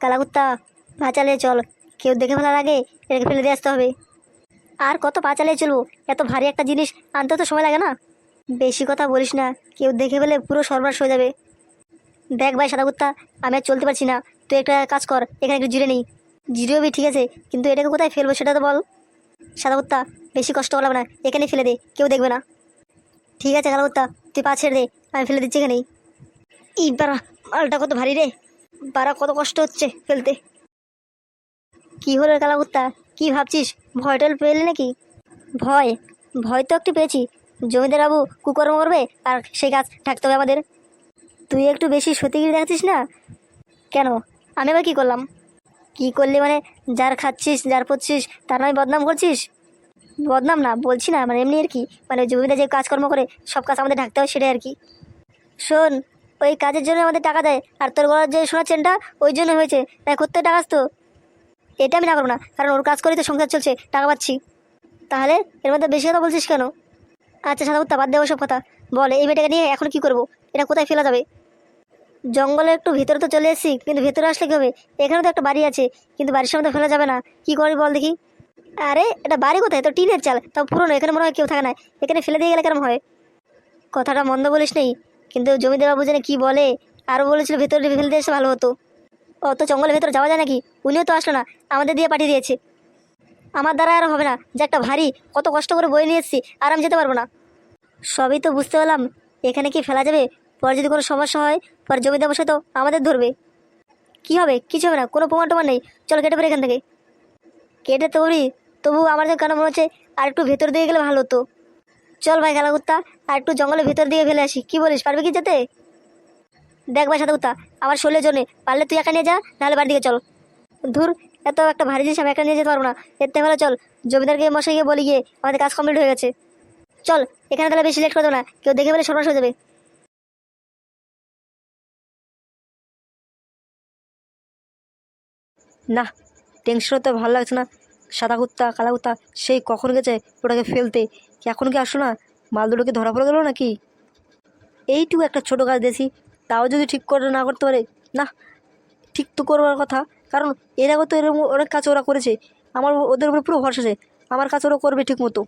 কালাকুত্তা পা চালিয়ে চল। কেউ দেখে ফেলার আগে এটাকে ফেলে দিয়ে আসতে হবে। আর কত পা চালিয়ে চলবো? এত ভারী একটা জিনিস আনতে তো সময় লাগে না। বেশি কথা বলিস না। কেউ দেখে ফেলে পুরো সর্বনাশ হয়ে যাবে। দেখ ভাই সাদা কুত্তা আমি আর চলতে পারছি না। তুই একটা কাজ কর, এখানে একটু জিরে নেই। জিরেও বি ঠিক আছে, কিন্তু এটাকে কোথায় ফেলব সেটা তো বল। সাদা কুত্তা বেশি কষ্ট করলাম না। এখানেই ফেলে দে, কেউ দেখবে না। ঠিক আছে কালো কুত্তা তুই পা ছেড়ে দে, আমি ফেলে দিচ্ছি এখানেই। ই বারা মালটা কত ভারী রে। বারা কত কষ্ট হচ্ছে ফেলতে কি হলো রে কালা কুত্তা? কি ভাবছিস? ভয়টল পেলে নাকি? ভয়? ভয় তো একটু পেয়েছি। জমিদার বাবু কুকর্ম করবে আর সেই গাছ থাকতে হবে আমাদের। তুই একটু বেশি সতীগিরি দেখাচ্ছিস না? কেন? আমি আবার কী করলাম? কি করলি মানে যার খাচ্ছিস, যার পড়ছিস তার নয় বদনাম করছিস? বদনাম না, বলছি না মানে এমনি আর কি। মানে জমিদার যে কাজকর্ম করে, সব কাজ আমাদের ঢাকতে হয়, সেটাই আর কি। শোন ওই কাজের জন্য আমাদের টাকা দেয়। আর তোর গলার যে সোনার চেনটা ওই জন্য হয়েছে। তাই করতে টাকা আসতো। এটা আমি না করব না। কারণ ওর কাজ করেই তো সংসার চলছে। টাকা পাচ্ছি। তাহলে এর মধ্যে বেশি কথা বলছিস কেন? আচ্ছা সাদা বাদ দেবো সব কথা। বল, এই মেয়েটাকে নিয়ে এখন কি করব? এটা কোথায় ফেলা যাবে? জঙ্গলে একটু ভিতরে তো চলে এসেছি, কিন্তু ভেতরে আসলে কি হবে? এখানে তো একটা বাড়ি আছে, কিন্তু বাড়ির সামনে তো ফেলা যাবে না। কি করি বল দেখি। আরে, এটা বাড়ি কোথায়? তো টিনের চাল। তাও পুরনো, এখানে মনে হয় কেউ থাকে না। এখানে ফেলে দিয়ে গেলে কেরম হয়? কথাটা মন্দ বলিস নেই। কিন্তু জমিদার বাবু যেন কি বলে, আরও বলেছিল ভেতরে ফেলে দিয়ে এসে ভালো হতো। অত জঙ্গলের ভেতরে যাওয়া যায় নাকি? উনিও তো আসলো না, আমাদের দিয়ে পাঠিয়ে দিয়েছে। আমার দ্বারা আর হবে না, যে একটা ভারী, কত কষ্ট করে বয়ে নিয়ে এসেছি, আর আমি যেতে পারব না। সবই তো বুঝতে পারলাম এখানে কি ফেলা যাবে? পরে যদি কোনো সমস্যা হয়, পরে জমিদার বসে তো আমাদের ধরবে। কি হবে? কিছু হবে না, কোনো প্রমাণ টমাণ নেই। চল কেটে পড়ে এখান থেকে। কেটে তো পারি তবু আমার কেন মনে হচ্ছে আর একটু ভেতর দিকে গেলে ভালো হতো। চল ভাই গালাকুত্তা আর একটু জঙ্গলের ভিতর দিয়ে ফেলে আসি। কি বলিস, পারবে কি যেতে? দেখ ভাই সাদা কুত্তা, আমার শরীরের জন্য, পারলে তুই একা নিয়ে যা, নাহলে বাড়ির দিকে চল। ধুর, এত একটা ভারী জিনিস আমি একা নিয়ে যেতে পারব না। থেকে ভালো চল, জমিদারকে মশাই গিয়ে বলি গিয়ে, আমাদের কাজ কমপ্লিট হয়ে গেছে। চল, এখানে তাহলে বেশি লেট করে না, কেউ দেখে ফেলে সর্বনাশ হয়ে যাবে। না টেনশনও তো ভালো লাগছে না। সাদা কুত্তা, কালা কুত্তা, সেই কখন গেছে, ওটাকে ফেলতে। এখন কি আসো না? মাল দুটোকে ধরা পড়ে গেলো নাকি? এইটুকু একটা ছোটো কাজ দিয়েছি তাও যদি ঠিক করে না করতে পারে, না, ঠিক তো করবার কথা। কারণ এর আগে তো এরকম অনেক কাজ ওরা করেছে, আমার ওদের উপরে পুরো ভরসা আছে, আমার কাজ ওরা করবে ঠিক মতো।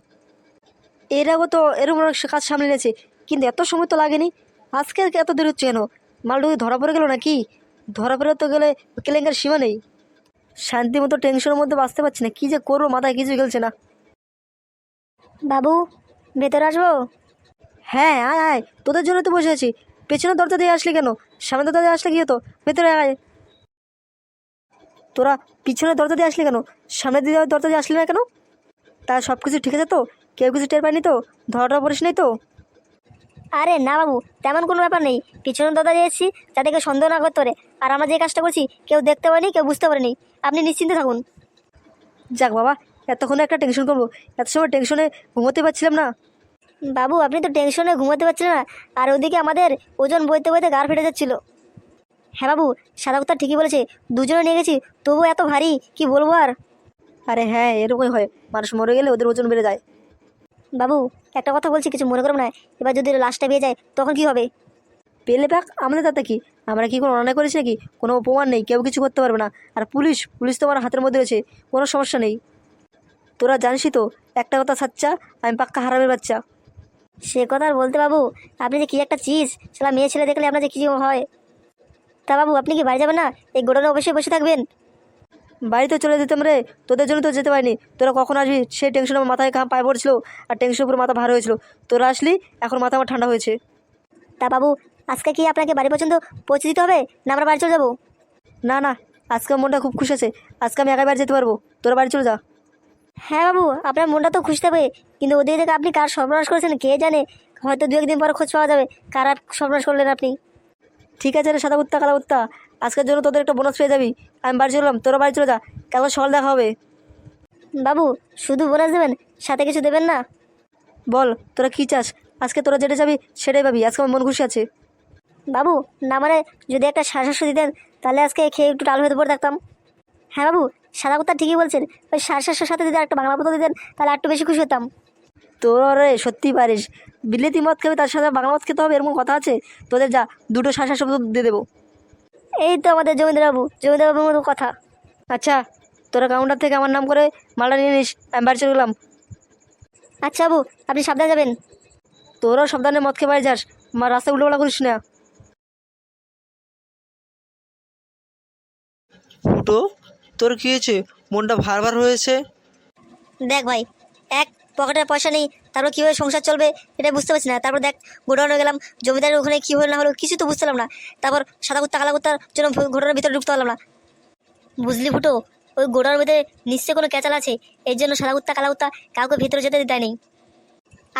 এর আগে তো এরকম অনেক কাজ সামলে নিয়েছে, কিন্তু এত সময় তো লাগেনি। আজকে এত দেরি হচ্ছে কেন? মালটুকি ধরা পড়ে গেলো নাকি? ধরা পড়ে তো গেলে কেলেঙ্কার সীমা নেই। শান্তি মতো টেনশনের মধ্যে বাঁচতে পারছি না, কী যে করব, মাথায় কিছু গেলছে না। বাবু ভেতরে আসব? হ্যাঁ আয় আয়। তোদের জন্য তো বসে আছি। পেছনে দরজা দিয়ে আসলি কেন? সামনে দরজা দিয়ে আসলে কি হতো? ভেতরে আয়। তোরা পিছনে দরজা দিয়ে আসলি কেন? সামনে দিয়ে দরজা দিয়ে আসলি না কেন? তা সব কিছু ঠিক আছে তো? কেউ কিছু টের পায়নি তো? ধরাটা পড়িস নাই তো? আরে না বাবু তেমন কোনো ব্যাপার নেই। পিছনে দাদা দিয়েছি যাতে কেউ সন্দেহ না করতে পারে। আর আমরা যে কাজটা করছি কেউ দেখতে পারেনি কেউ বুঝতে পারেনি। আপনি নিশ্চিন্তে থাকুন। যাক বাবা এতক্ষণে একটা টেনশন করব। এত সময় টেনশনে ঘুমোতে পারছিলাম না। বাবু আপনি তো টেনশনে ঘুমাতে পারছিলেন না আর ওদিকে আমাদের ওজন বইতে বইতে গার ফেটে যাচ্ছিল। হ্যাঁ বাবু সাদা কথা ঠিকই বলেছে দুজনে নিয়ে গেছি তবুও এত ভারী কি বলব আর? আরে হ্যাঁ এরকমই হয় মানুষ মরে গেলে ওদের ওজন বেড়ে যায়। বাবু একটা কথা বলছি কিছু মনে করব না এবার যদি লাশটা পেয়ে যায় তখন কি হবে? পেলে ব্যাক আমাদের তাতে কি? আমরা কি কোনো অন্যায় করেছি নাকি? কোনো প্রমাণ নেই কেউ কিছু করতে পারবে না। আর পুলিশ পুলিশ তো আমার হাতের মধ্যে রয়েছে কোনো সমস্যা নেই। তোরা জানিসই তো একটা কথা সাচ্চা আমি পাক্কা হারামের বাচ্চা। সে কথা আর বলতে বাবু আপনি যে কি একটা চিজ সেটা মেয়ে ছেলে দেখলে আপনার যে কি হয়। তা বাবু আপনি কি বাড়ি যাবেন না? এই গোডাউনে অবশ্যই বসে থাকবেন। বাড়িতে চলে যেতাম রে তোদের জন্য তো যেতে পারিনি। তোরা কখন আসবি? সেই টেনশন আমার মাথায় কাম পায়ে পড়ছিল আর টেনশনের উপর মাথা ভার হয়েছিল। তোরা আসলি এখন মাথা আমার ঠান্ডা হয়েছে। তা বাবু আজকে কি আপনাকে বাড়ি পর্যন্ত পৌঁছে দিতে হবে না আমরা বাড়ি চলে যাব? না না আজকে মনটা খুব খুশি আছে। আজকে আমি একাই বাড়ি যেতে পারব। তোরা বাড়ি চলে যা। হ্যাঁ বাবু আপনার মনটা তো খুশি হবে কিন্তু ওদিকে থেকে আপনি কার সর্বনাশ করেছেন কে জানে? হয়তো দু একদিন পরে খোঁজ পাওয়া যাবে কার আর সর্বনাশ করলেন আপনি। ঠিক আছে রে সাদা কুত্তা কালা কুত্তা আজকের জন্য তোদের একটা বোনাস পেয়ে যাবি। আমি বাড়ি চললাম তোরা বাড়ি চলে যা কাল সকাল দেখা হবে। বাবু শুধু বোনাস দেবেন সাথে কিছু দেবেন না? বল তোরা কী চাস? আজকে তোরা যেটা যাবি সেটাই পাবি আজকে আমার মন খুশি আছে। বাবু না মানে যদি একটা সাতশো দিতেন তাহলে আজকে খেয়ে একটু ডাল হয়ে পড়ে থাকতাম। হ্যাঁ বাবু সাদা কথা ঠিকই বলছেন। ওই সাড়ে সাতশোর সাথে যদি একটা বাংলা মতো দিতেন তাহলে একটু বেশি খুশি হতাম। তোরা রে সত্যি পারিস। বিলেতি মদ খাবি তার সাথে বাংলা মদ খেতে হবে এরকম কথা আছে? তোদের যা দুটো সাড়ে সাতশো দিয়ে দেবো। এই তো আমাদের জমিদার বাবু জমিদার বাবুর মতো কথা। আচ্ছা তোরা কাউন্টার থেকে আমার নাম করে মালটা নিয়ে নিস আমি বাড়ি চলে গেলাম। আচ্ছা বাবু আপনি সাবধানে যাবেন। তোরাও সাবধানে মদ খেয়ে বাড়ি যাস আমার রাস্তায় উল্টোপাল্টা করিস না। ফুটো তোর কি হয়েছে? মনটা ভার ভার হয়েছে? দেখ ভাই, এক পকেটে পয়সা নেই, তারপর কীভাবে সংসার চলবে এটা বুঝতে পারছি না। তারপর দেখ, গোডাউনে গেলাম, জমিদারের ওখানে কী হলো না হলো কিছু তো বুঝতে পারলাম না। তারপর সাদা কুত্তা, কালা কুত্তার জন্য ঘটনার ভিতরে ঢুকতে পারলাম না। বুঝলি ফুটো, ওই গোডাউনের ভিতরে নিশ্চয়ই কোনো ক্যাচাল আছে, এর জন্য সাদা কুত্তা, কালা কুত্তা কাউকে ভিতরে যেতে দেয়নি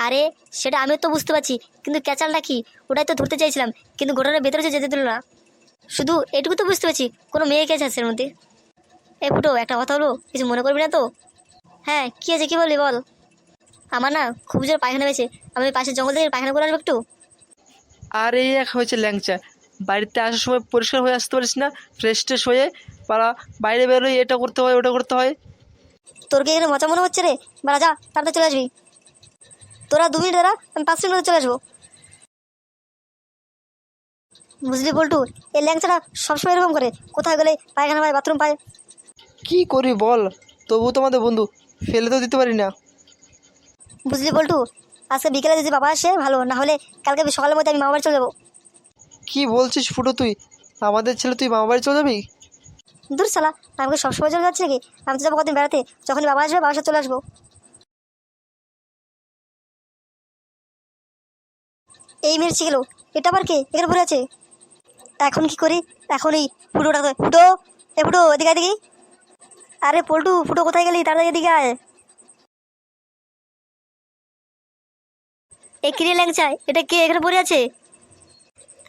আরে, সেটা আমিও তো বুঝতে পারছি, কিন্তু ক্যাচালটা কি? ওটাই তো ধরতে চাইছিলাম, কিন্তু গোডাউনের ভেতরে যেতে দিল না। শুধু এটুকু তো বুঝতে পারছি, কোনো মেয়ে ক্যাচ আছে এর মধ্যে। এ ফুটো একটা কথা হলো কিছু মনে করবি না তো? হ্যাঁ কী আছে কী বললি বল? আমার না খুব জোর পায়খানা হয়েছে। আমি পাশের জঙ্গল থেকে পায়খানা করে আসব একটু? আর এই এক হয়েছে ল্যাংচা। বাড়িতে আসার সময় পরিষ্কার হয়ে আসতে পারিস না ফ্রেশ ট্রেশ হয়ে পাড়া বাইরে বেরোই এটা করতে হয় ওটা করতে হয়। তোর কি এখানে মজা মনে হচ্ছে রে? বাড়া যা তাড়াতাড়ি চলে আসবি। তোরা দু মিনিট দাঁড়া আমি পাঁচ মিনিট চলে আসব। বুঝলি বল্টু এই ল্যাংচাটা সবসময় এরকম করে। কোথায় গেলে পায়খানা পায় বাথরুম পায়? কি করি বল? তবুও তোমাদের বন্ধু ফেলে তো দিতে পারি না। বুঝলি বল্টু আজকে বিকেলে যদি বাবা আসে ভালো না হলে কালকে সকালের মধ্যে আমি মামা বাড়ি চলে যাব। কি বলছিস ফুটো তুই? আমাদের ছেলে তুই মামা বাড়ি চলে যাবি? দূর সালা আমাকে সবসময় চলে যাচ্ছে নাকি? আমি তো যাব কদিন বেড়াতে যখনই বাবা আসবে বাবার সাথে চলে আসব। এই মেরেছি গেল এটা আবার কে? এখানে পড়ে আছে? এখন কি করি? এখন এই ফুটোটা? ফুটো? এ ফুটো এদিকে এদিকে আরে পল্টু, ফুটো কোথায় গেলি? তাড়াতাড়ি এদিকে আয়। এ কিরে ল্যাংচা, এটা কে? এখানে পড়ে আছে?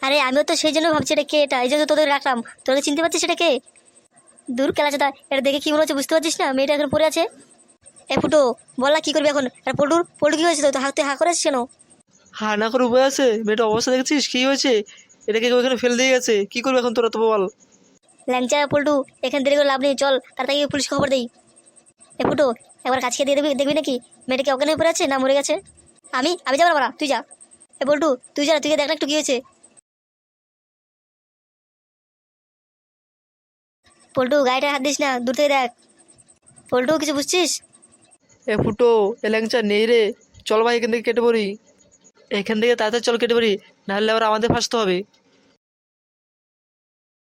আরে আমিও তো সেই জন্য ভাবছি এটা কে এটা? এই জন্য তোদের রাখলাম। তোকে চিনতে পারছিস এটা কে? দূর খেলা চাতা এটা দেখে কি মনে হচ্ছে বুঝতে পারছিস না? মেয়েটা এখন পড়ে আছে। এ ফুটো, বল না, কি করবি এখন? আর পল্টুর পল্টু কি হয়েছে তো হাত হা করে আছিস কেন? হা, না করে উপায় আছে। মেয়েটা অবস্থা দেখছিস? কি হয়েছে? এটাকে এখানে ফেলে দিয়ে গেছে। কি করবি এখন তোরা তো বল। ল্যাংচা পল্টু, এখানে দেরি করে লাভ নেই, চল, তাড়াতাড়ি পুলিশ খবর দেই। এ ফুটো একবার কাছে দিয়ে দেখবি দেখবি নাকি? মেয়েটাকে হয়ে পড়ে আছে না মরে গেছে? আমি আমি যাব না তুই যা। এ পল্টু, তুই যা, তুই দেখ না একটু কি হয়েছে। পল্টু, গাড়িটা হাত দিস না, দূর থেকে দেখ। পল্টু, কিছু বুঝছিস? এ ফুটো, এ ল্যাংচা নেই রে। চল ভাই, এখান থেকে কেটে পড়ি। এখান থেকে তাড়াতাড়ি চল কেটে পড়ি, নাহলে আবার আমাদের ফাঁসতে হবে।